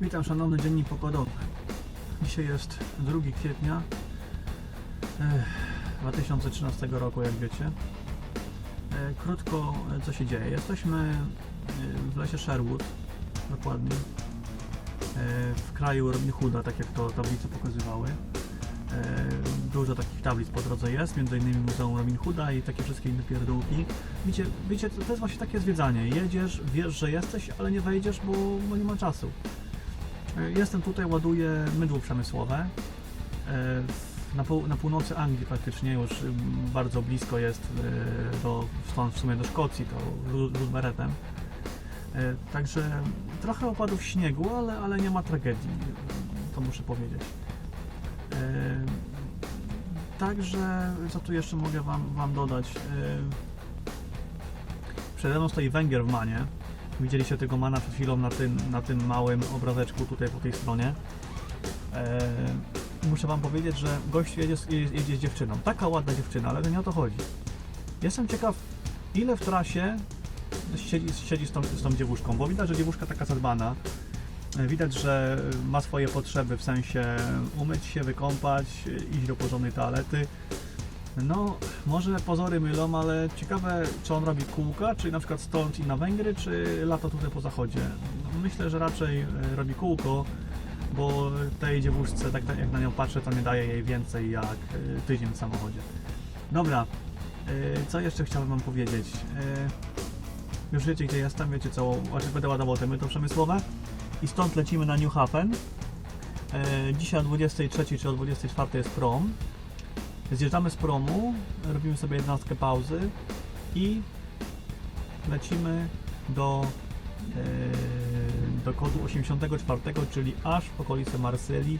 Witam szanowny dziennik pokładowy. Dzisiaj jest 2 kwietnia eh, 2013 roku, jak wiecie. E, Krótko, e, co się dzieje. Jesteśmy w lesie Sherwood, dokładnie, w kraju Robin Hooda, tak jak to tablice pokazywały. Dużo takich tablic po drodze jest, między innymi Muzeum Robin Hooda i takie wszystkie inne pierdółki. Wiecie, wiecie, to jest właśnie takie zwiedzanie. Jedziesz, wiesz, że jesteś, ale nie wejdziesz, bo, bo nie ma czasu. E, Jestem tutaj, ładuję mydło przemysłowe. E, Na, pół, na północy Anglii praktycznie, już bardzo blisko jest e, do, stąd w sumie do Szkocji, to Ludberetem. Także trochę opadów śniegu, ale, ale nie ma tragedii, to muszę powiedzieć. Także, co tu jeszcze mogę Wam, wam dodać? Przede mną stoi węgier w manie. Widzieliście tego mana przed chwilą na tym, na tym małym obrazeczku tutaj po tej stronie. E, muszę Wam powiedzieć, że gość jedzie, jedzie z dziewczyną. Taka ładna dziewczyna, ale nie o to chodzi. Jestem ciekaw, ile w trasie siedzi, siedzi z, tą, z tą dziewuszką, bo widać, że dziewuszka taka zadbana. E, Widać, że ma swoje potrzeby, w sensie umyć się, wykąpać, iść do porządnej toalety. No, może pozory mylą, ale ciekawe, czy on robi kółka, czy na przykład stąd i na Węgry, czy lata tutaj po zachodzie. No, myślę, że raczej e, robi kółko, bo tej dziewuszce, tak jak na nią patrzę, to nie daje jej więcej jak e, tydzień w samochodzie. Dobra, e, co jeszcze chciałbym Wam powiedzieć? Już wiecie, gdzie jestem, wiecie co, znaczy będę ładował te myto przemysłowe i stąd lecimy na New Haven. Dzisiaj o 23 czy o 24 jest prom. Zjeżdżamy z promu, robimy sobie jednostkę pauzy i lecimy do, e, do kodu 84, czyli aż w okolice Marsylii.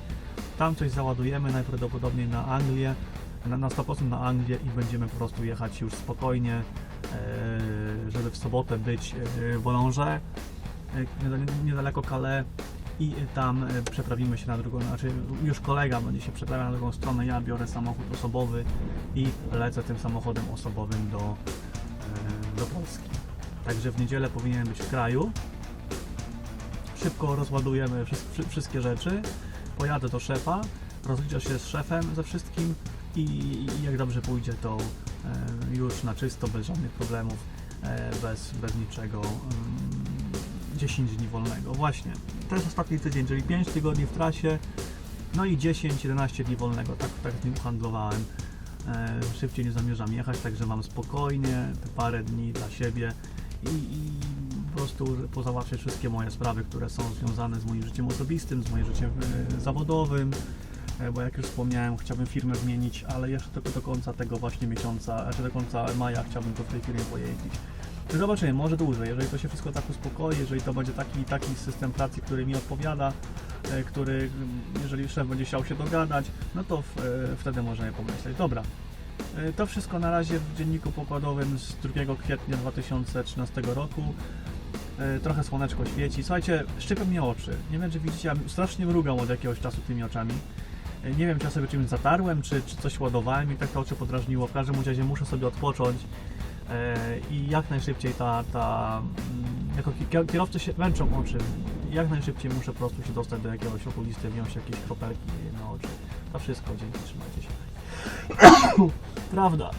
Tam coś załadujemy, najprawdopodobniej na Anglię, na, na 100% na Anglię i będziemy po prostu jechać już spokojnie, e, żeby w sobotę być e, w e, niedaleko- niedaleko Calais i tam e, przeprawimy się na drugą, znaczy już kolega będzie się przeprawiał na drugą stronę, ja biorę samochód osobowy i lecę tym samochodem osobowym do, e, do Polski. Także w niedzielę powinien być w kraju. Szybko rozładujemy wszy- wszy- wszystkie rzeczy, pojadę do szefa, rozliczę się z szefem ze wszystkim i, jak dobrze pójdzie, to e, już na czysto, bez żadnych problemów, bez, bez niczego. Mm, 10 dni wolnego. Właśnie. To jest ostatni tydzień, czyli 5 tygodni w trasie, no i 10-11 dni wolnego. Tak, tak z nim handlowałem. E, szybciej nie zamierzam jechać, także mam spokojnie te parę dni dla siebie i, i po prostu pozałatwiać wszystkie moje sprawy, które są związane z moim życiem osobistym, z moim życiem e, zawodowym. E, Bo jak już wspomniałem, chciałbym firmę zmienić, ale jeszcze tylko do końca tego właśnie miesiąca, znaczy do końca maja chciałbym to w tej firmie pojeździć. Zobaczymy, może dłużej, jeżeli to się wszystko tak uspokoi, jeżeli to będzie taki, taki system pracy, który mi odpowiada, e, który, mm, jeżeli szef będzie chciał się dogadać, no to w, e, wtedy możemy pomyśleć. Dobra, E, to wszystko na razie w dzienniku pokładowym z 2 kwietnia 2013 roku. E, Trochę słoneczko świeci. Słuchajcie, szczypią mnie oczy. Nie wiem, czy widzicie, ja strasznie mrugam od jakiegoś czasu tymi oczami. Nie wiem, czy ja sobie czymś zatarłem, czy, czy coś ładowałem i tak te oczy podrażniło. W każdym razie muszę sobie odpocząć e, i jak najszybciej ta, ta mm, jako ki- kierowcy się męczą oczy, jak najszybciej muszę po prostu się dostać do jakiegoś okulisty, wziąć jakieś kropelki na oczy. To wszystko, dzięki, trzymajcie się. Prawda.